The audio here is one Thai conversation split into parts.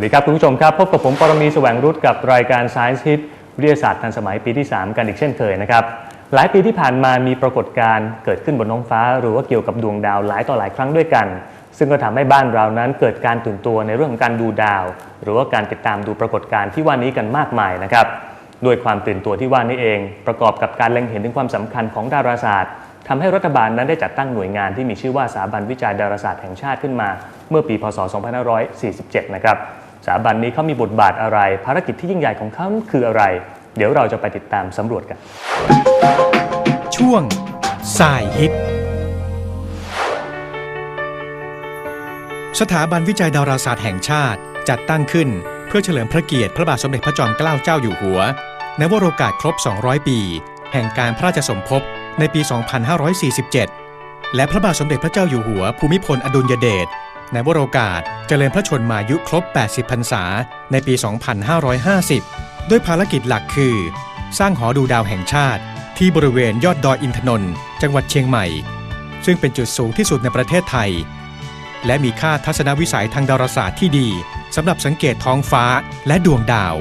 วัสดีครับคุณผู้ชมครับ พบกับผมปรมีแสวงรุตกับรายการ Science Hit วิทยาศาสตร์ทันสมัยปีที่ 3 กันอีกเช่นเคยนะครับ หลายปีที่ผ่านมามีปรากฏการณ์เกิดขึ้นบนท้องฟ้า หรือว่าเกี่ยวกับดวงดาวหลายต่อหลายครั้งด้วยกัน ซึ่งก็ทำให้บ้านเรานั้นเกิดการตื่นตัวในเรื่องของการดูดาว หรือว่าการติดตามดูปรากฏการณ์ที่ว่านี้กันมากมายนะครับด้วยความตื่นตัวที่ว่านี้เอง ประกอบกับการเล็งเห็นถึงความสำคัญของดาราศาสตร์ทำให้รัฐบาลนั้นได้จัดตั้งหน่วยงานที่มีชื่อว่าสถาบันวิจัยดาราศาสตร์แห่งชาติขึ้นมา เมื่อปีพศ 2547 นะครับ สถาบันนี้เขามีบทบาทอะไร ภารกิจที่ยิ่งใหญ่ของเขาคืออะไร เดี๋ยวเราจะไปติดตามสำรวจกัน ช่วงสายฮิตสถาบันวิจัยดาราศาสตร์แห่งชาติ จัดตั้งขึ้นเพื่อเฉลิมพระเกียรติพระบาทสมเด็จพระจอมเกล้าเจ้าอยู่หัว ในวโรกาสครบ 200 ปี แห่งการพระราชสมภพในปี 2547 และพระบาทสมเด็จพระเจ้าอยู่หัว ภูมิพลอดุลยเดช ในวโรกาสเจริญพระชนมายุครบ 80 พรรษา ในปี 2550 ด้วยภารกิจหลักคือ สร้างหอดูดาวแห่งชาติ ที่บริเวณยอดดอยอินทนนท์จังหวัดเชียงใหม่ ซึ่งเป็นจุดสูงที่สุดในประเทศไทย และมีค่าทัศนวิสัยทางดาราศาสตร์ที่ดีสำหรับสังเกตท้องฟ้าและดวงดาว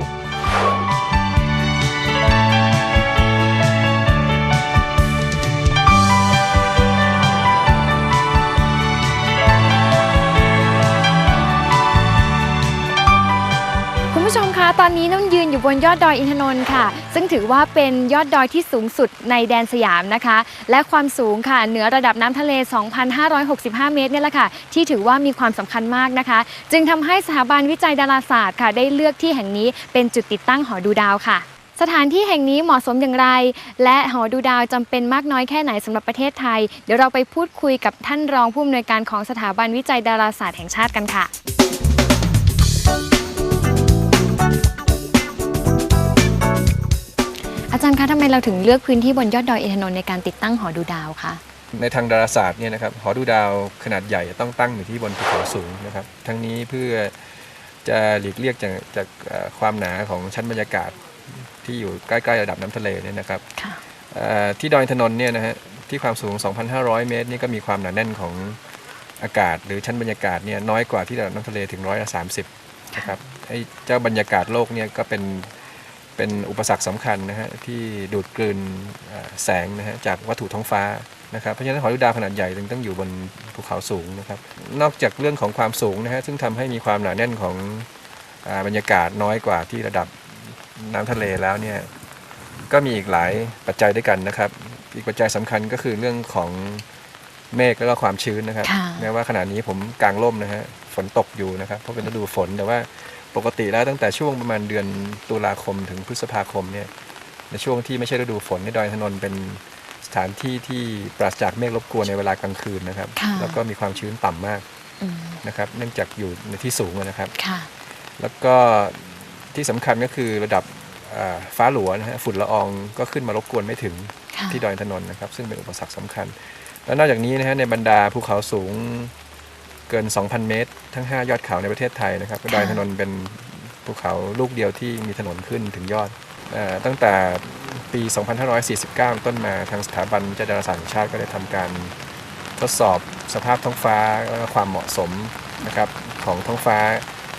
ตอนนี้น้ำยืนอยู่บนยอดดอยอินทนนท์ค่ะ ซึ่งถือว่าเป็นยอดดอยที่สูงสุดในแดนสยามนะคะ และความสูงค่ะ เหนือระดับน้ำทะเล 2,565 เมตรเนี่ยแหละค่ะ ที่ถือว่ามีความสำคัญมากนะคะ จึงทำให้สถาบันวิจัยดาราศาสตร์ค่ะ ได้เลือกที่แห่งนี้เป็นจุดติดตั้งหอดูดาวค่ะสถานที่แห่งนี้เหมาะสมอย่างไร และหอดูดาวจำเป็นมากน้อยแค่ไหนสำหรับประเทศไทย เดี๋ยวเราไปพูดคุยกับท่านรองผู้อำนวยการของสถาบันวิจัยดาราศาสตร์แห่งชาติกันค่ะ อาจารย์คะทำไมเราถึงเลือกพื้นที่บนยอดดอยอินทนนท์ในการติดตั้งหอดูดาวคะในทางดาราศาสตร์เนี่ยนะครับหอดูดาวขนาดใหญ่ต้องตั้งอยู่ที่บนภูเขาสูงนะครับ ทั้งนี้เพื่อจะหลีกเลี่ยงจากจากเอ่อความหนาของชั้นบรรยากาศที่อยู่ใกล้ๆระดับน้ำทะเลเนี่ยนะครับค่ะเอ่อที่ดอยอินทนนท์เนี่ยนะฮะที่ความสูง 2,500 เมตรนี่ก็มีความหนาแน่นของอากาศ หรือชั้นบรรยากาศเนี่ยน้อยกว่าที่ระดับน้ำทะเลถึงร้อยละ30นะครับไอ้เจ้าบรรยากาศโลกเนี่ยก็เป็น เป็นอุปสรรคสำคัญนะฮะที่ดูดกลืนเอ่อแสงนะฮะจากวัตถุท้องฟ้านะครับเพราะฉะนั้นหอดูดาวขนาดใหญ่จึงต้องอยู่บนภูเขาสูงนะครับนอกจากเรื่องของความสูงนะฮะซึ่งทำให้มีความหนาแน่นของอาบรรยากาศน้อยกว่าที่ระดับน้ำทะเลแล้วเนี่ยก็มีอีกหลายปัจจัยด้วยกันนะครับ อีกปัจจัยสำคัญก็คือเรื่องของเมฆแล้วก็ความชื้นนะครับค่ะแม้ว่าขณะนี้ผมกลางร่มนะฮะฝนตกอยู่นะครับเพราะเป็นฤดูฝนแต่ว่า ปกติแล้วตั้งแต่ช่วงประมาณเดือนตุลาคมถึงพฤษภาคมเนี่ยในช่วงที่ไม่ใช่ฤดูฝนในยดอยอินทนนท์เป็นสถานที่ที่ปราศจากเมฆรบกวนในเวลากลางคืนนะครับค่ะแล้วก็มีความชื้นต่ำมากอืมนะครับ เนื่องจากอยู่ในที่สูงอะนะครับค่ะแล้วก็ที่สำคัญก็คือระดับอ่าฟ้าหลัวนะฮะฝุ่นละอองก็ขึ้นมารบกวนไม่ถึงค่ะที่ดอยอินทนนท์นะครับ ซึ่งเป็นอุปสรรคสำคัญ แล้วนอกจากนี้นะฮะในบรรดาภูเขาสูง เกิน 2,000 เมตร ทั้ง 5 ยอดเขาในประเทศไทยนะครับดอยอินทนนท์เป็นภูเขาลูกเดียวที่มีถนนขึ้นถึงยอดเอ่อตั้งแต่ปี 2549 ต้นมาทางสถาบันวิจัยดาราศาสตร์แห่งชาติก็ได้ทำการทดสอบสภาพท้องฟ้าและก็ความเหมาะสมนะครับของท้องฟ้า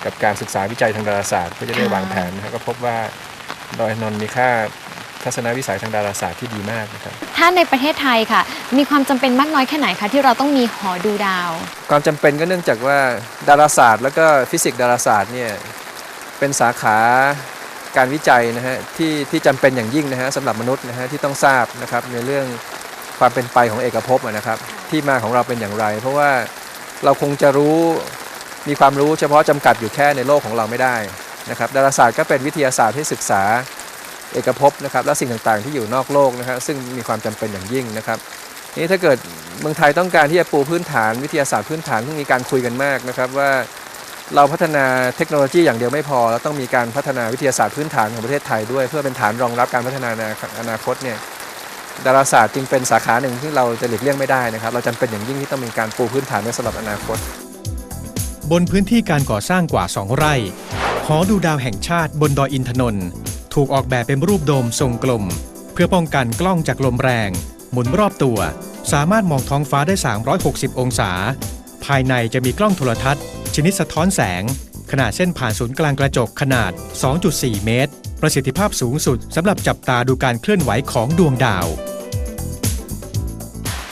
กับการศึกษาวิจัยทางดาราศาสตร์เพื่อจะได้วางแผนนะครับก็พบว่าดอยอินทนนท์มีค่า ทัศนวิสัยทางดาราศาสตร์ที่ดีมากนะครับ ถ้าในประเทศไทยค่ะ มีความจำเป็นมากน้อยแค่ไหนคะที่เราต้องมีหอดูดาว ความจำเป็นก็เนื่องจากว่าดาราศาสตร์แล้วก็ฟิสิกส์ดาราศาสตร์เนี่ยเป็นสาขาการวิจัยนะฮะที่ที่จำเป็นอย่างยิ่งนะฮะสำหรับมนุษย์นะฮะที่ต้องทราบนะครับในเรื่องความเป็นไปของเอกภพอะนะครับ ที่มาของเราเป็นอย่างไร เพราะว่าเราคงจะรู้มีความรู้เฉพาะจำกัดอยู่แค่ในโลกของเราไม่ได้นะครับดาราศาสตร์ก็เป็นวิทยาศาสตร์ที่ศึกษา เอกภพนะครับและสิ่งต่างๆ ที่อยู่นอกโลกนะครับซึ่งมีความจำเป็นอย่างยิ่งนะครับนี่ถ้าเกิดเมืองไทยต้องการที่จะปูพื้นฐานวิทยาศาสตร์พื้นฐานซึ่งมีการคุยกันมากนะครับว่าเราพัฒนาเทคโนโลยีอย่างเดียวไม่พอแล้วต้องมีการพัฒนาวิทยาศาสตร์พื้นฐานของประเทศไทยด้วย เพื่อเป็นฐานรองรับการพัฒนานอนาคตเนี่ยดาราศาสตร์จึงเป็นสาขาหนึ่งที่เราจะหลีกเลี่ยงไม่ได้นะครับ เราจำเป็นอย่างยิ่งที่ต้องมีการปูพื้นฐานไว้สำหรับอนาคต บนพื้นที่การก่อสร้างกว่า 2 ไร่หอดูดาวแห่งชาติบนดอยอินทนนท์ ถูกออกแบบเป็นรูปโดมทรงกลม เพื่อป้องกันกล้องจากลมแรง หมุนรอบตัว สามารถมองท้องฟ้าได้ 360 องศา ภายในจะมีกล้องโทรทัศน์ ชนิดสะท้อนแสง ขนาดเส้นผ่านศูนย์กลางกระจกขนาด 2.4 เมตร ประสิทธิภาพสูงสุดสำหรับจับตาดูการเคลื่อนไหวของดวงดาว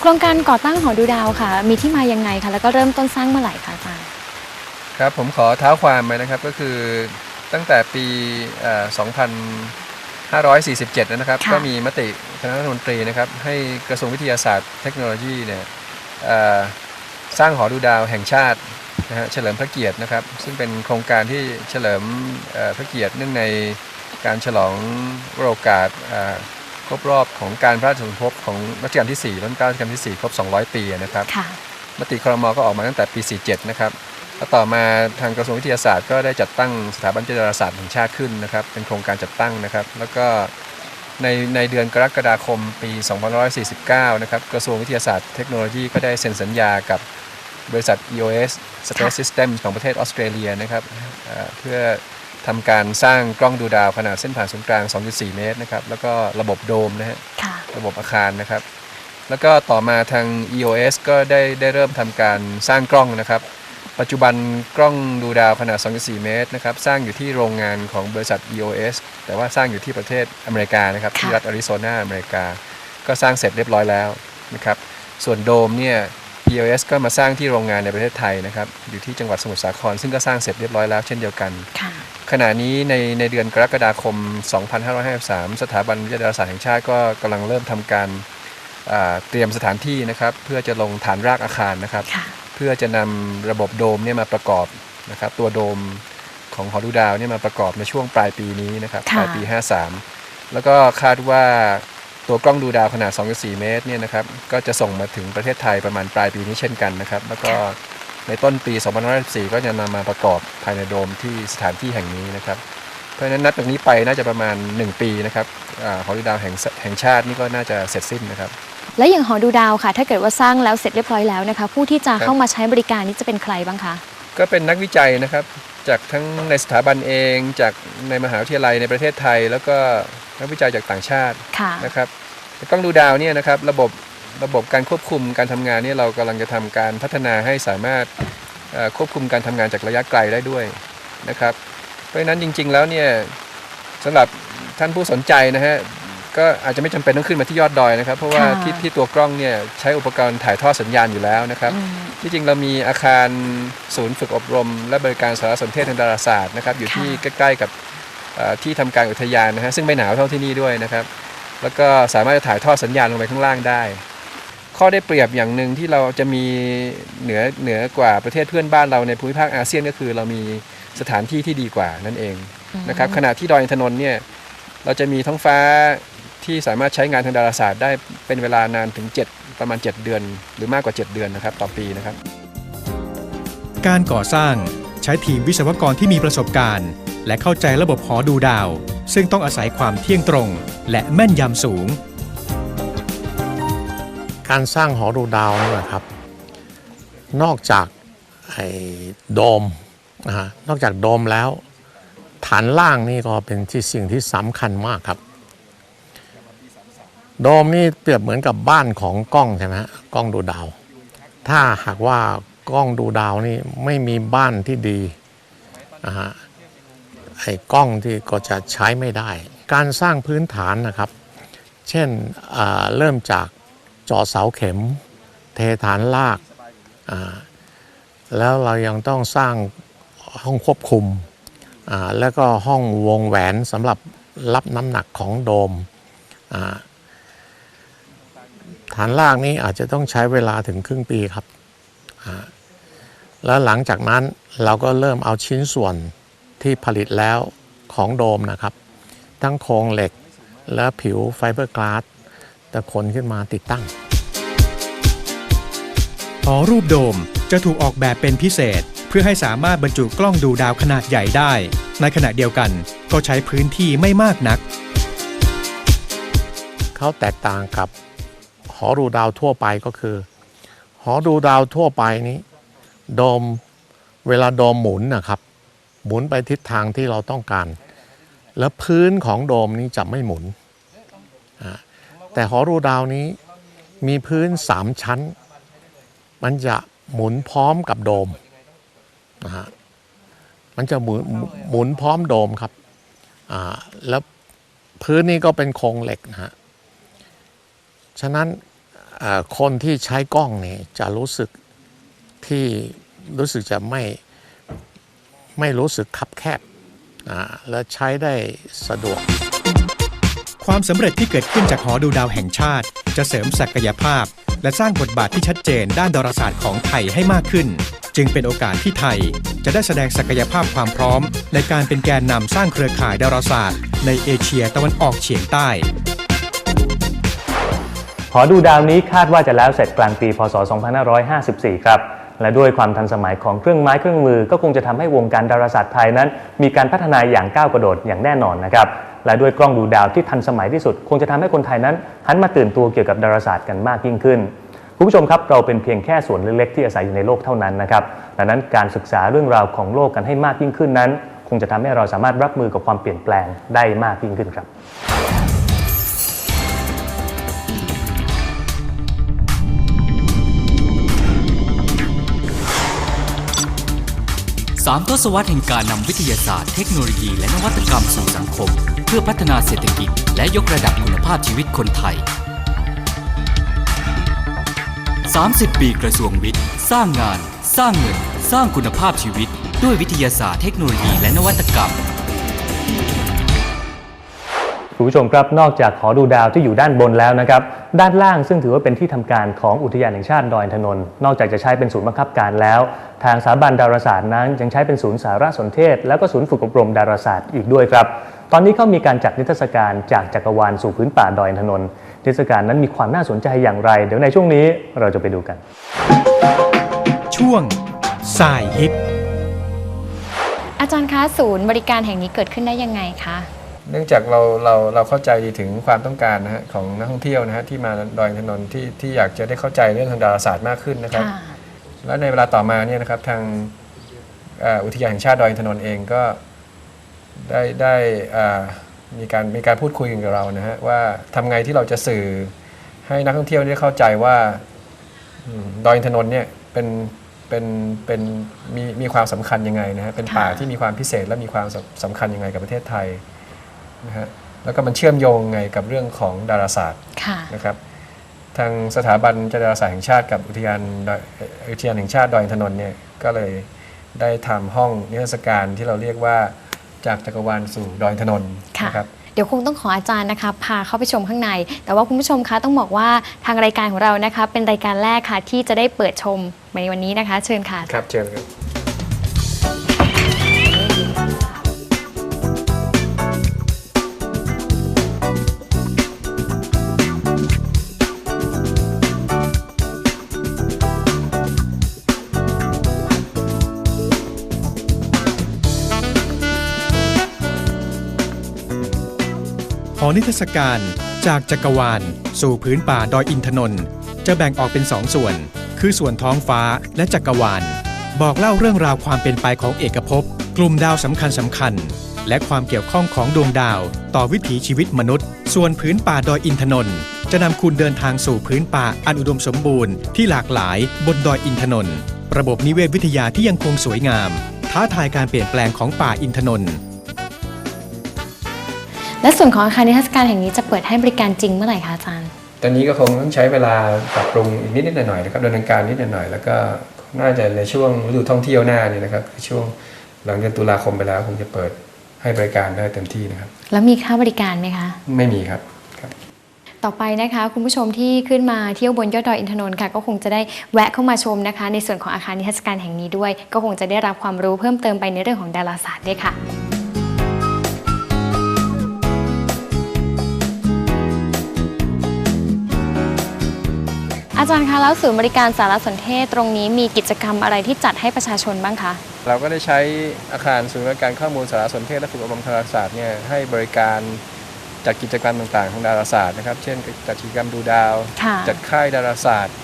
โครงการก่อตั้งหอดูดาวค่ะ มีที่มายังไงคะแล้วก็เริ่มต้นสร้างเมื่อไหร่คะอาจารย์ครับผมขอเท้าความไปนะครับก็คือ ตั้งแต่ปีเอ่อ2547 นะครับค่ะก็มีมติคณะรัฐมนตรีนะครับให้กระทรวงวิทยาศาสตร์เทคโนโลยีเนี่ยเอ่อสร้างหอดูดาวแห่งชาตินะฮะเฉลิมพระเกียรตินะครับ ซึ่งเป็นโครงการที่เฉลิมเอ่อพระเกียรติเนื่องในการฉลองวโรกาสเอ่อครบรอบของการพระราชสมภพของรัชกาลที่4รัชกาลที่ 4 ครบ 200 ปีนะครับค่ะมติครมก็ออกมาตั้งแต่ปี 47 นะครับ แล้วต่อมาทางกระทรวงวิทยาศาสตร์ก็ได้จัดตั้งสถาบันจิตดาราศาสตร์แห่งชาติขึ้นนะครับ เป็นโครงการจัดตั้งนะครับ แล้วก็ในในเดือนกรกฎาคมปี2549 นะครับ กระทรวงวิทยาศาสตร์เทคโนโลยีก็ได้เซ็นสัญญากับบริษัท EOS Space Systems ของประเทศออสเตรเลียนะครับเอ่อเพื่อทำการสร้างกล้องดูดาวขนาดเส้นผ่านศูนย์กลาง 2.4 เมตรนะครับ แล้วก็ระบบโดมนะฮะค่ะระบบอาคารนะครับ แล้วก็ต่อมาทาง EOS ก็ได้ได้เริ่มทำการสร้างกล้องนะครับ ปัจจุบันกล้องดูดาวขนาด 2.4 เมตรนะครับ สร้างอยู่ที่โรงงานของบริษัท EOS แต่ว่าสร้างอยู่ที่ประเทศอเมริกานะครับค่ะที่รัฐอาริโซนาอเมริกา ก็สร้างเสร็จเรียบร้อยแล้วนะครับ ส่วนโดมเนี่ย EOS ก็มาสร้างที่โรงงานในประเทศไทยนะครับ อยู่ที่จังหวัดสมุทรสาคร ซึ่งก็สร้างเสร็จเรียบร้อยแล้วเช่นเดียวกันค่ะขณะนี้ในในเดือนกรกฎาคม 2553 สถาบันวิทยาศาสตร์แห่งชาติก็กำลังเริ่มทำการอ่าเตรียมสถานที่นะครับ เพื่อจะลงฐานรากอาคารนะครับค่ะเพื่อจะนำระบบโดมเนี่ยมาประกอบนะครับตัวโดมของหอดูดาวเนี่ยมาประกอบในช่วงปลายปีนี้นะครับค่ะปลายปี 53 แล้วก็คาดว่าตัวกล้องดูดาวขนาด 2.4 เมตรเนี่ยนะครับก็จะส่งมาถึงประเทศไทยประมาณปลายปีนี้เช่นกันนะครับ แล้วก็ในต้นปี 2514ก็จะนำมาประกอบภายในโดมที่สถานที่แห่งนี้นะครับ เพราะฉะนั้นนับจากนี้ไปน่าจะประมาณ 1 ปีนะครับอาหอดูดาวแห่งแห่งชาตินี่ก็น่าจะเสร็จสิ้นนะครับ และอย่างหอดูดาวค่ะ ถ้าเกิดว่าสร้างแล้วเสร็จเรียบร้อยแล้วนะคะ ผู้ที่จะครับเข้ามาใช้บริการนี้จะเป็นใครบ้างคะก็เป็นนักวิจัยนะครับจากทั้งในสถาบันเองจากในมหาวิทยาลัยในประเทศไทย แล้วก็นักวิจัยจากต่างชาติค่ะนะครับกล้องดูดาวเนี่ยนะครับระบบระบบการควบคุมการทำงานเนี่ยเรากำลังจะทำการพัฒนาให้สามารถเอ่อควบคุมการทำงานจากระยะไกลได้ด้วยนะครับ เพราะฉะนั้นจริง ๆ แล้วเนี่ยสำหรับท่านผู้สนใจนะฮะก็อาจจะไม่จำเป็นต้องขึ้นมาที่ยอดดอยนะครับ เพราะว่าค่ะที่ที่ตัวกล้องเนี่ยใช้อุปกรณ์ถ่ายทอดสัญญาณอยู่แล้วนะครับ อืม ที่จริงเรามีอาคารศูนย์ฝึกอบรม และบริการสารสนเทศทางดาราศาสตร์นะครับ อยู่ที่ใกล้ๆกับเอ่อที่ทำการอุทยานนะฮะซึ่งไม่หนาวเท่าที่นี่ด้วยนะครับ แล้วก็สามารถจะถ่ายทอดสัญญาณลงไปข้างล่างได้ ข้อได้เปรียบอย่างหนึ่งที่เราจะมีเหนือเหนือกว่าประเทศเพื่อนบ้านเราในภูมิภาคอาเซียนก็คือเรามี สถานที่ที่ดีกว่านั่นเองนะครับขณะที่ดอยอินทนนท์เนี่ยเราจะมีท้องฟ้าที่สามารถใช้งานทางดาราศาสตร์ได้เป็นเวลานานถึง 7 ประมาณ 7 เดือน หรือมากกว่า 7 เดือนนะครับต่อปีนะครับ การก่อสร้างใช้ทีมวิศวกรที่มีประสบการณ์ และเข้าใจระบบหอดูดาว ซึ่งต้องอาศัยความเที่ยงตรง และแม่นยำสูง การสร้างหอดูดาวนี่นะครับ นอกจากไอ้โดม นะฮะนอกจากโดมแล้ว ฐานล่างนี่ก็เป็นที่สิ่งที่สำคัญมากครับ โดมนี่เปรียบเหมือนกับบ้านของกล้องใช่ไหมกล้องดูดาว ถ้าหากว่ากล้องดูดาวนี่ไม่มีบ้านที่ดีนะฮะไอ้กล้องที่ก็จะใช้ไม่ได้ การสร้างพื้นฐานนะครับ เช่นเริ่มจากเจาะเสาเข็ม เทฐานลาก แล้วเรายังต้องสร้าง ห้องควบคุม แล้วก็ห้องวงแหวนสำหรับรับน้ำหนักของโดม ฐานล่ากนี้อาจจะต้องใช้เวลาถึงครึ่งปีครับ แล้วหลังจากนั้นเราก็เริ่มเอาชิ้นส่วนที่ผลิตแล้วของโดมนะครับ ทั้งโครงเหล็กและผิวไฟเบอร์กลาสตะขนขึ้นมาติดตั้งหอรูปโดมจะถูกออกแบบเป็นพิเศษ เพื่อให้สามารถบรรจุกล้องดูดาวขนาดใหญ่ได้ ในขณะเดียวกันก็ใช้พื้นที่ไม่มากนัก เขาแตกต่างกับหอดูดาวทั่วไปก็คือ หอดูดาวทั่วไปนี้โดมเวลาโดมหมุนนะครับหมุนไปทิศทางที่เราต้องการ แล้วพื้นของโดมนี้จะไม่หมุน แต่หอดูดาวนี้มีพื้นสามชั้น มันจะหมุนพร้อมกับโดม นะฮะมันจะหมุนหมุนพร้อมโดมครับอ่าแล้วพื้นนี้ก็เป็นโครงเหล็กนะฮะฉะนั้นคนที่ใช้กล้องนี่จะรู้สึกที่รู้สึกจะไม่ไม่รู้สึกคับแคบอ่าและใช้ได้สะดวก ความสำเร็จที่เกิดขึ้นจากหอดูดาวแห่งชาติ จะเสริมศักยภาพ และสร้างบทบาทที่ชัดเจนด้านดาราศาสตร์ของไทยให้มากขึ้น จึงเป็นโอกาสที่ไทย จะได้แสดงศักยภาพความพร้อม ในการเป็นแกนนำสร้างเครือข่ายดาราศาสตร์ ในเอเชียตะวันออกเฉียงใต้หอดูดาวนี้คาดว่าจะแล้วเสร็จกลางปี พศ 2554 ครับ และด้วยความทันสมัยของเครื่องไม้เครื่องมือ ก็คงจะทำให้วงการดาราศาสตร์ไทยนั้น มีการพัฒนาอย่างก้าวกระโดดอย่างแน่นอนนะครับและด้วยกล้องดูดาวที่ทันสมัยที่สุด คงจะทำให้คนไทยนั้นหันมาตื่นตัวเกี่ยวกับดาราศาสตร์กันมากยิ่งขึ้น คุณผู้ชมครับเราเป็นเพียงแค่ส่วนเล็กๆที่อาศัยอยู่ในโลกเท่านั้นนะครับดังนั้นการศึกษาเรื่องราวของโลกกันให้มากยิ่งขึ้นนั้น คงจะทำให้เราสามารถรับมือกับความเปลี่ยนแปลงได้มากยิ่งขึ้นครับสามทศวรรษแห่งการนำวิทยาศาสตร์เทคโนโลยีและนวัตกรรมสู่สังคม เพื่อพัฒนาเศรษฐกิจและยกระดับคุณภาพชีวิตคนไทย 30 ปีกระทรวงวิทย์ สร้างงาน สร้างเงิน สร้างคุณภาพชีวิต ด้วยวิทยาศาสตร์เทคโนโลยีและนวัตกรรมคุณผู้ชมครับนอกจากหอดูดาวที่อยู่ด้านบนแล้วนะครับ ด้านล่างซึ่งถือว่าเป็นที่ทำการของอุทยานแห่งชาติดอยอินทนนท์นอกจากจะใช้เป็นศูนย์บังคับการแล้ว ทางสถาบันดาราศาสตร์นั้น ยังใช้เป็นศูนย์สารสนเทศ แล้วก็ศูนย์ฝึกอบรมดาราศาสตร์อีกด้วยครับ ตอนนี้เขามีการจัดนิทรรศการจากจักรวาลสู่พื้นป่าดอยอินทนน ท์นิทรรศการนั้นมีความน่าสนใจอย่างไร เดี๋ยวในช่วงนี้เราจะไปดูกัน ช่วงสายฮิตอาจารย์คะศูนย์บริการแห่งนี้เกิดขึ้นได้ยังไงคะ เนื่องจากเราเราเราเข้าใจถึงความต้องการนะฮะของนักท่องเที่ยวนะฮะที่มาดอยอินทนนท์ที่ที่อยากจะได้เข้าใจเรื่องทางดาราศาสตร์มากขึ้นนะครับค่ะและในเวลาต่อมาเนี่ยนะครับทางเอ่ออุทยานแห่งชาติดอยอินทนนท์เองก็ได้ได้อ่า มีการมีการพูดคุยกันกับเรานะฮะว่าทำไงที่เราจะสื่อให้นักท่องเที่ยวได้เข้าใจว่าอืมดอยอินทนนท์เนี่ยเป็นเป็นเป็นมีมีความสำคัญยังไงนะฮะเป็นป่าค่ะ ที่มีความพิเศษและมีความสำสำคัญยังไงกับประเทศไทยนะฮะแล้วก็มันเชื่อมโยงไงกับเรื่องของดาราศาสตร์ ค่ะ นะครับทางสถาบันจดาราศาสตร์แห่งชาติกับอุทยานดอยเอ่ออุทยานแห่งชาติดอยอินทนนท์เนี่ยก็เลยได้ทำห้องนิทรรศการที่เราเรียกว่า จากจักรวาลสู่ดอยอินทนนท์ค่ะนะครับเดี๋ยวคงต้องขออาจารย์นะคะพาเข้าไปชมข้างใน แต่ว่าคุณผู้ชมคะต้องบอกว่าทางรายการของเรานะคะเป็นรายการแรกค่ะที่จะได้เปิดชมในวันนี้นะคะ เชิญค่ะครับเชิญครับ หอนิทรรศการจากจักรวาล สู่พื้นป่าดอยอินทนนท์จะแบ่งออกเป็นสองส่วน คือส่วนท้องฟ้าและจักรวาล บอกเล่าเรื่องราวความเป็นไปของเอกภพ กลุ่มดาวสำคัญสำคัญ และความเกี่ยวข้องของดวงดาว ต่อวิถีชีวิตมนุษย์ ส่วนพื้นป่าดอยอินทนนท์จะนำคุณเดินทางสู่พื้นป่าอันอุดมสมบูรณ์ที่หลากหลายบนดอยอินทนนท์ระบบนิเวศวิทยาที่ยังคงสวยงาม ท้าทายการเปลี่ยนแปลงของป่าอินทนนท์ และส่วนของอาคารนิทรรศการแห่งนี้จะเปิดให้บริการจริงเมื่อไหร่คะอาจารย์ ตอนนี้ก็คงต้องใช้เวลาปรับปรุงอีกนิดนิดหน่อยหน่อยๆนะครับดำเนินการนิดหน่อยๆแล้วก็น่าจะในช่วงฤดูท่องเที่ยวหน้านี่นะครับคือช่วงหลังเดือนตุลาคมไปแล้วคงจะเปิดให้บริการได้เต็มที่นะครับ แล้วมีค่าบริการไหมคะ ไม่มีครับครับต่อไปนะคะคุณผู้ชมที่ขึ้นมาเที่ยวบนยอดดอยอินทนนท์ค่ะก็คงจะได้แวะเข้ามาชมนะคะ ในส่วนของอาคารนิทรรศการแห่งนี้ด้วย ก็คงจะได้รับความรู้เพิ่มเติมไปในเรื่องของดาราศาสตร์ด้วยค่ะ อาจารย์คะแล้วศูนย์บริการสารสนเทศตรงนี้มีกิจกรรมอะไรที่จัดให้ประชาชนบ้างคะเราก็ได้ใช้อาคารศูนย์บริการข้อมูลสารสนเทศและฝึกอบรมทางดาราศาสตร์เนี่ยให้บริการจัดกิจกรรมต่างๆทางดาราศาสตร์นะครับ เช่นจัดกิจกรรมดูดาวค่ะจัดค่ายดาราศาสตร์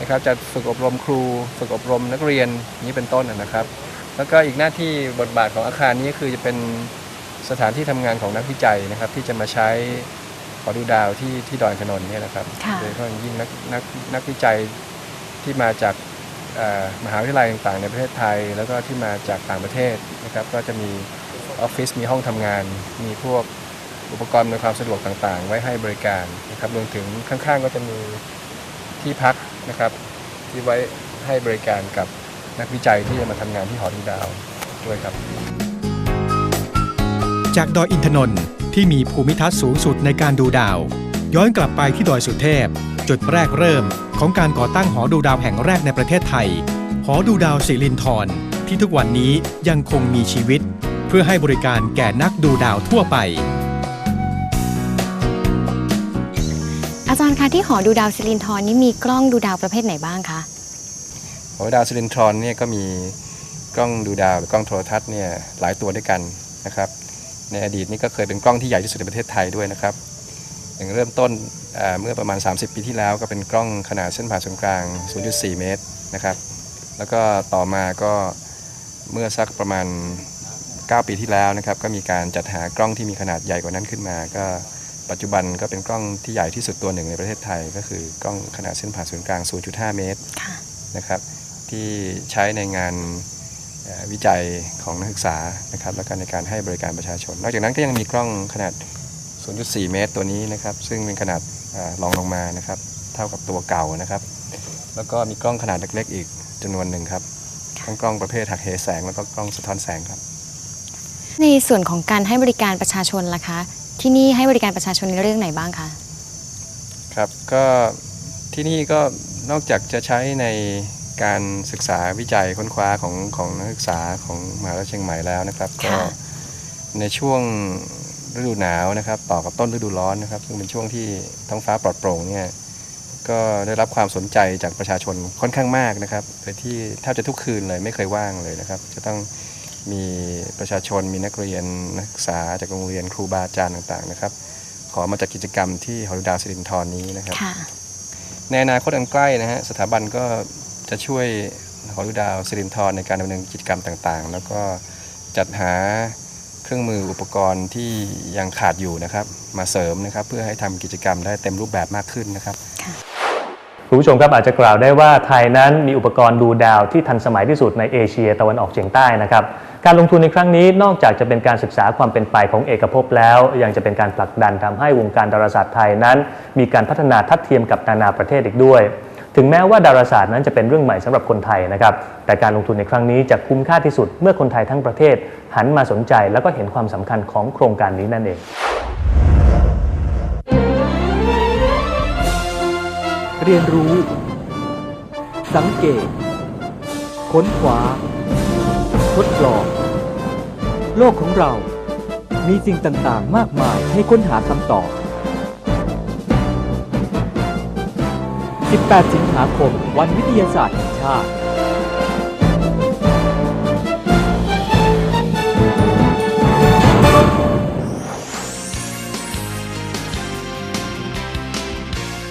นะครับจัดฝึกอบรมครู ฝึกอบรมนักเรียนอย่างนี้เป็นต้นนะครับ แล้วก็อีกหน้าที่บทบาทของอาคารนี้คือจะเป็นสถานที่ทำงานของนักวิจัยนะครับ ที่จะมาใช้ ขอดูดาวที่ที่ดอยอินทนนท์เนี่ยนะครับค่ะโดยเฉพาะอย่างยิ่งนักนักนักวิจัยที่มาจากเอ่อมหาวิทยาลัยต่างๆ ในประเทศไทย แล้วก็ที่มาจากต่างประเทศนะครับ ก็จะมีออฟฟิศมีห้องทำงาน มีพวกอุปกรณ์ในวยความสะดวกต่างๆ ไว้ให้บริการนะครับรวมถึงข้างๆ ก็จะมีที่พักนะครับ ที่ไว้ให้บริการกับนักวิจัยที่จะมาทำงานที่หอดูดาวด้วยครับ จากดอยอินทนนท์ ที่มีภูมิทัศน์สูงสุดในการดูดาว ย้อนกลับไปที่ดอยสุเทพ จุดแรกเริ่มของการก่อตั้งหอดูดาวแห่งแรกในประเทศไทย หอดูดาวสิรินธรที่ทุกวันนี้ยังคงมีชีวิต เพื่อให้บริการแก่นักดูดาวทั่วไป อาจารย์คะที่หอดูดาวสิรินทรนี่มีกล้องดูดาวประเภทไหนบ้างคะหอดาวซิลินทรอนเนี่ยก็มีกล้องดูดาวหรือกล้องโทรทัศน์เนี่ยหลายตัวด้วยกันนะครับ ในอดีตนี่ก็เคยเป็นกล้องที่ใหญ่ที่สุดในประเทศไทยด้วยนะครับ อย่างเริ่มต้นเมื่อประมาณ 30 ปีที่แล้วก็เป็นกล้องขนาดเส้นผ่าศูนย์กลาง 0.4 เมตรนะครับ แล้วก็ต่อมาก็เมื่อสักประมาณ 9 ปีที่แล้วนะครับ ก็มีการจัดหากล้องที่มีขนาดใหญ่กว่านั้นขึ้นมา ก็ปัจจุบันก็เป็นกล้องที่ใหญ่ที่สุดตัวหนึ่งในประเทศไทย ก็คือกล้องขนาดเส้นผ่าศูนย์กลาง 0.5 เมตรนะครับที่ใช้ในงาน วิจัยของนักศึกษานะครับแล้วก็ในการให้บริการประชาชน นอกจากนั้นก็ยังมีกล้องขนาด 0.4 เมตรตัวนี้นะครับ ซึ่งเป็นขนาดเอ่อรองลงมานะครับ เท่ากับตัวเก่านะครับ แล้วก็มีกล้องขนาดเล็กๆอีกจำนวนหนึ่งครับทั้งกล้องประเภทหักเหแสงแล้วก็กล้องสะท้อนแสงครับ ในส่วนของการให้บริการประชาชนล่ะคะ ที่นี่ให้บริการประชาชนในเรื่องไหนบ้างคะครับก็ที่นี่ก็นอกจากจะใช้ใน การศึกษาวิจัยค้นคว้าของของนักศึกษาของมหาวิทยาลัยเชียงใหม่แล้วนะครับ ก็ค่ะในช่วงฤดูหนาวนะครับ ต่อกับต้นฤดูร้อนนะครับ ซึ่งเป็นช่วงที่ท้องฟ้าปลอดโปร่งเนี่ยก็ได้รับความสนใจจากประชาชนค่อนข้างมากนะครับโดยที่แทบจะทุกคืนเลยไม่เคยว่างเลยนะครับ จะต้องมีประชาชนมีนักเรียนนักศึกษาจากโรงเรียนครูบาอาจารย์ต่างๆนะครับ ขอมาจัดกิจกรรมที่หอดูดาวสิรินทรนี้นะครับค่ะในอนาคตอันใกล้นะฮะสถาบันก็ จะช่วยหอดูดาวสิรินทรในการดำเนินกิจกรรมต่างๆ แล้วก็จัดหาเครื่องมืออุปกรณ์ที่ยังขาดอยู่นะครับ มาเสริมนะครับ เพื่อให้ทำกิจกรรมได้เต็มรูปแบบมากขึ้นนะครับคุณผู้ชมครับอาจจะกล่าวได้ว่าไทยนั้นมีอุปกรณ์ดูดาวที่ทันสมัยที่สุดในเอเชียตะวันออกเฉียงใต้นะครับการลงทุนในครั้งนี้นอกจากจะเป็นการศึกษาความเป็นไปของเอกภพแล้ว ยังจะเป็นการผลักดันทำให้วงการดาราศาสตร์ไทยนั้น มีการพัฒนาทัดเทียมกับนานาประเทศอีกด้วย ถึงแม้ว่าดาราศาสตร์นั้นจะเป็นเรื่องใหม่สำหรับคนไทยนะครับแต่การลงทุนในครั้งนี้จะคุ้มค่าที่สุดเมื่อคนไทยทั้งประเทศ หันมาสนใจแล้วก็เห็นความสำคัญของโครงการนี้นั่นเองเรียนรู้ สังเกต ค้นคว้า ทดลอง โลกของเรา มีสิ่งต่าง ๆ มากมายให้ค้นหาคำตอบ 18 สิงหาคม วันวิทยาศาสตร์แห่งชาติ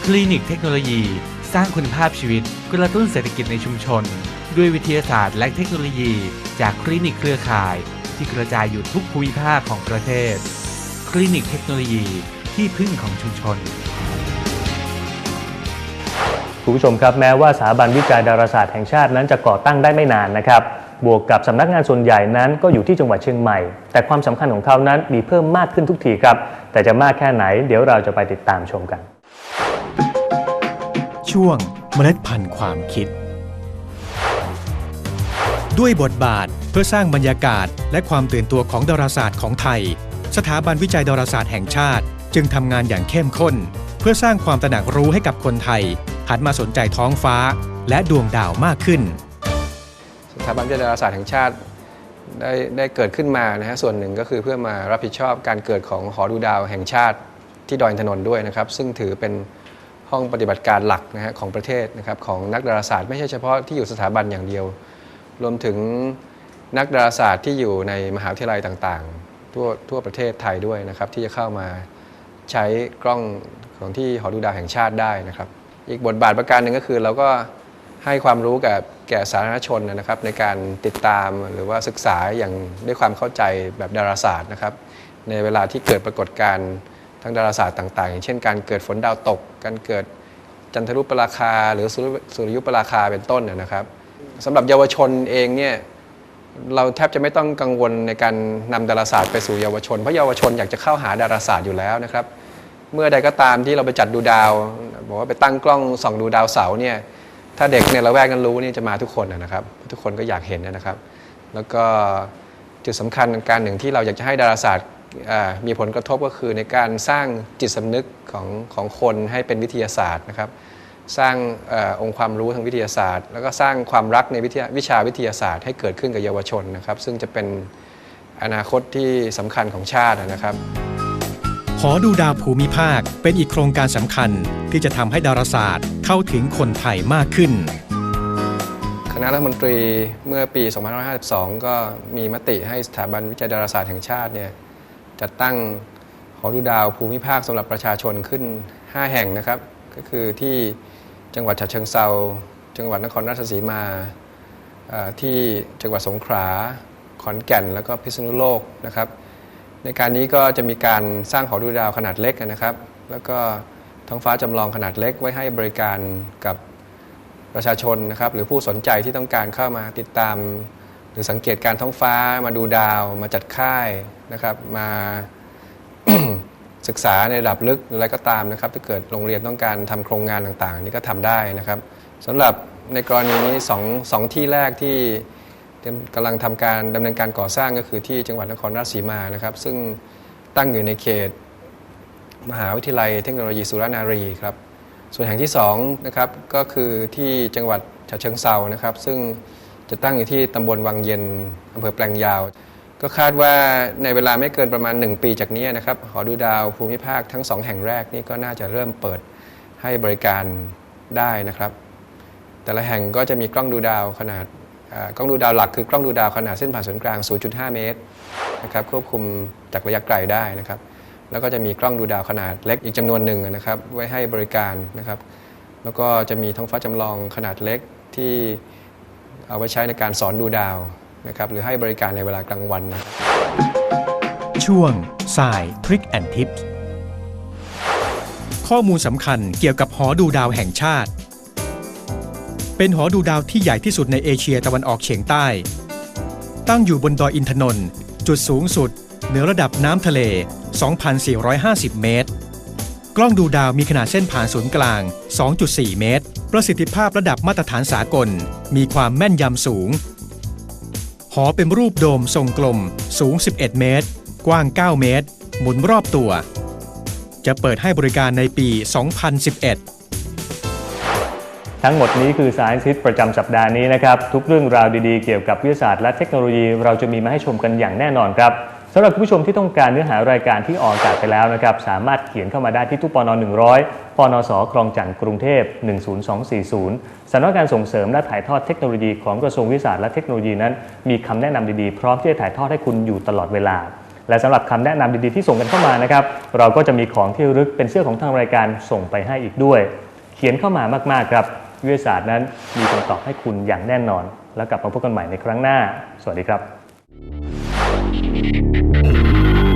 คลินิกเทคโนโลยี สร้างคุณภาพชีวิตกระตุ้นเศรษฐกิจในชุมชน ด้วยวิทยาศาสตร์และเทคโนโลยี จากคลินิกเครือข่าย ที่กระจายอยู่ทุกภูมิภาคของประเทศ คลินิกเทคโนโลยีที่พึ่งของชุมชน คุณผู้ชมครับแม้ว่าสถาบันวิจัยดาราศาสตร์แห่งชาตินั้นจะก่อตั้งได้ไม่นานนะครับ บวกกับสำนักงานส่วนใหญ่นั้นก็อยู่ที่จังหวัดเชียงใหม่ แต่ความสำคัญของเขานั้นมีเพิ่มมากขึ้นทุกทีครับ แต่จะมากแค่ไหน เดี๋ยวเราจะไปติดตามชมกัน ช่วงเมล็ดพันธุ์ความคิด ด้วยบทบาทเพื่อสร้างบรรยากาศ และความตื่นตัวของดาราศาสตร์ของไทย สถาบันวิจัยดาราศาสตร์แห่งชาติ จึงทำงานอย่างเข้มข้น เพื่อสร้างความตระหนักรู้ให้กับคนไทย หันมาสนใจท้องฟ้าและดวงดาวมากขึ้น สถาบันวิทยาศาสตร์แห่งชาติได้ได้เกิดขึ้นมานะฮะส่วนหนึ่งก็คือเพื่อมารับผิดชอบการเกิดของหอดูดาวแห่งชาติที่ดอยอินทนนท์ด้วยนะครับ ซึ่งถือเป็นหห้องปฏิบัติการหลักนะฮะของประเทศนะครับของนักดาราศาสตร์ไม่ใช่เฉพาะที่อยู่สถาบันอย่างเดียว รวมถึงนักดาราศาสตร์ที่อยู่ในมหาวิทยาลัยต่างๆ ทั่วทั่วประเทศไทยด้วยนะครับที่จะเข้ามาใช้กล้องของที่หอดูดาวแห่งชาติได้นะครับ อีกบทบาทประการหนึ่งก็คือเราก็ให้ความรู้กับแก่สาธารณชนนะครับ ในการติดตามหรือว่าศึกษาอย่างด้วยความเข้าใจแบบดาราศาสตร์นะครับ ในเวลาที่เกิดปรากฏการณ์ทางดาราศาสตร์ต่าง ๆ อย่างเช่นการเกิดฝนดาวตก การเกิดจันทรุปราคา หรือสุริยุปราคาเป็นต้นนะนะครับสำหรับเยาวชนเองเนี่ยเราแทบจะไม่ต้องกังวลในการนำดาราศาสตร์ไปสู่เยาวชน เพราะเยาวชนอยากจะเข้าหาดาราศาสตร์อยู่แล้วนะครับ เมื่อใดก็ตามที่เราไปจัดดูดาวบอกว่าไปตั้งกล้องส่องดูดาวเสาเนี่ยถ้าเด็กเนี่ยเราแวกนั้นรู้นี่จะมาทุกคนนะครับ ทุกคนก็อยากเห็นนะครับ แล้วก็จุดสำคัญการหนึ่งที่เราอยากจะให้ดาราศาสตร์มีผลกระทบก็คือในการสร้างจิตสำนึกของของคนให้เป็นวิทยาศาสตร์นะครับ สร้างอองค์ความรู้ทางวิทยาศาสตร์ แล้วก็สร้างความรักในวิทยาวิชาวิทยาศาสตร์ให้เกิดขึ้นกับเยาวชนนะครับ ซึ่งจะเป็นอนาคตที่สำคัญของชาตินะครับ หอดูดาวภูมิภาคเป็นอีกโครงการสำคัญที่จะทำให้ดาราศาสตร์เข้าถึงคนไทยมากขึ้น คณะรัฐมนตรีเมื่อปี 2552 ก็มีมติให้สถาบันวิจัยดาราศาสตร์แห่งชาติเนี่ยจัดตั้งหอดูดาวภูมิภาคสำหรับประชาชนขึ้น 5 แห่งนะครับ ก็คือที่จังหวัดฉะเชิงเซาจังหวัดนครราชสีมาที่จังหวัดสงขลาขอนแก่นแล้วก็พิษณุโลกนะครับ ในการนี้ก็จะมีการสร้างหอดูดาวขนาดเล็กนะครับ แล้วก็ท้องฟ้าจำลองขนาดเล็กไว้ให้บริการกับประชาชนนะครับหรือผู้สนใจที่ต้องการเข้ามาติดตาม หรือสังเกตการท้องฟ้ามาดูดาว มาจัดค่ายนะครับ มาศึกษาในระดับลึกออะไรก็ตามนะครับ ถ้าเกิดโรงเรียนต้องการทำโครงงานต่างๆ นี่ก็ทำได้นะครับสำหรับในกรณีนี้สองสองที่แรกที่ กำลังทำการดำเนินการก่อสร้างก็คือที่จังหวัดนครราชสีมานะครับ ซึ่งตั้งอยู่ในเขต มหาวิทยาลัยเทคโนโลยีสุรนารีครับ ส่วนแห่งที่2นะครับก็คือที่จังหวัดฉะเชิงเซานะครับ ซึ่งจะตั้งอยู่ที่ตำบลวังเย็นอำเภอแปลงยาว ก็คาดว่าในเวลาไม่เกินประมาณ 1 ปีจากนี้นะครับหอดูดาวภูมิภาคทั้ง 2 แห่งแรกนี่ก็น่าจะเริ่มเปิดให้บริการได้นะครับ แต่ละแห่งก็จะมีกล้องดูดาวขนาด กล้องดูดาวหลักคือกล้องดูดาวขนาดเส้นผ่านศูนย์กลาง 0.5 เมตรนะครับควบคุมจากระยะไกลได้นะครับ แล้วก็จะมีกล้องดูดาวขนาดเล็กอีกจำนวนหนึ่งนะครับ ไว้ให้บริการนะครับ แล้วก็จะมีท้องฟ้าจำลองขนาดเล็กที่เอาไว้ใช้ในการสอนดูดาวนะครับหรือให้บริการในเวลากลางวันนะครับช่วงสายทริคแอนทิปข้อมูลสำคัญเกี่ยวกับหอดูดาวแห่งชาติ เป็นหอดูดาวที่ใหญ่ที่สุดในเอเชียตะวันออกเฉียงใต้ ตั้งอยู่บนดอยอินทนนท์จุดสูงสุด เหนือระดับน้ำทะเล 2,450 เมตร กล้องดูดาวมีขนาดเส้นผ่านศูนย์กลาง 2.4 เมตร ประสิทธิภาพระดับมาตรฐานสากล มีความแม่นยำสูง หอเป็นรูปโดมทรงกลม สูง 11 เมตร กว้าง 9 เมตร หมุนรอบตัว จะเปิดให้บริการในปี 2011 ทั้งหมดนี้คือ Science Hit ประจำสัปดาห์นี้นะครับ ทุกเรื่องราวดีๆ เกี่ยวกับวิทยาศาสตร์และเทคโนโลยีเราจะมีมาให้ชมกันอย่างแน่นอนครับสำหรับคุณผู้ชมที่ต้องการเนื้อหารายการที่ออกอากาศไปแล้วนะครับ สามารถเขียนเข้ามาได้ที่ตู้ปน100ปนสคลองจันทร์กรุงเทพ 10240สำนักงานส่งเสริมและถ่ายทอดเทคโนโลยีของกระทรวงวิทยาศาสตร์และเทคโนโลยีนั้น มีคำแนะนำดีๆ พร้อมที่จะถ่ายทอดให้คุณอยู่ตลอดเวลา และสำหรับคำแนะนำดีๆที่ส่งกันเข้ามานะครับเราก็จะมีของที่ระลึกเป็นเสื้อของทางรายการส่งไปให้อีกด้วย เขียนเข้ามามากๆครับ วิทยาศาสตร์นั้นมีคำตอบให้คุณอย่างแน่นอน แล้วกลับมาพบกันใหม่ในครั้งหน้า สวัสดีครับ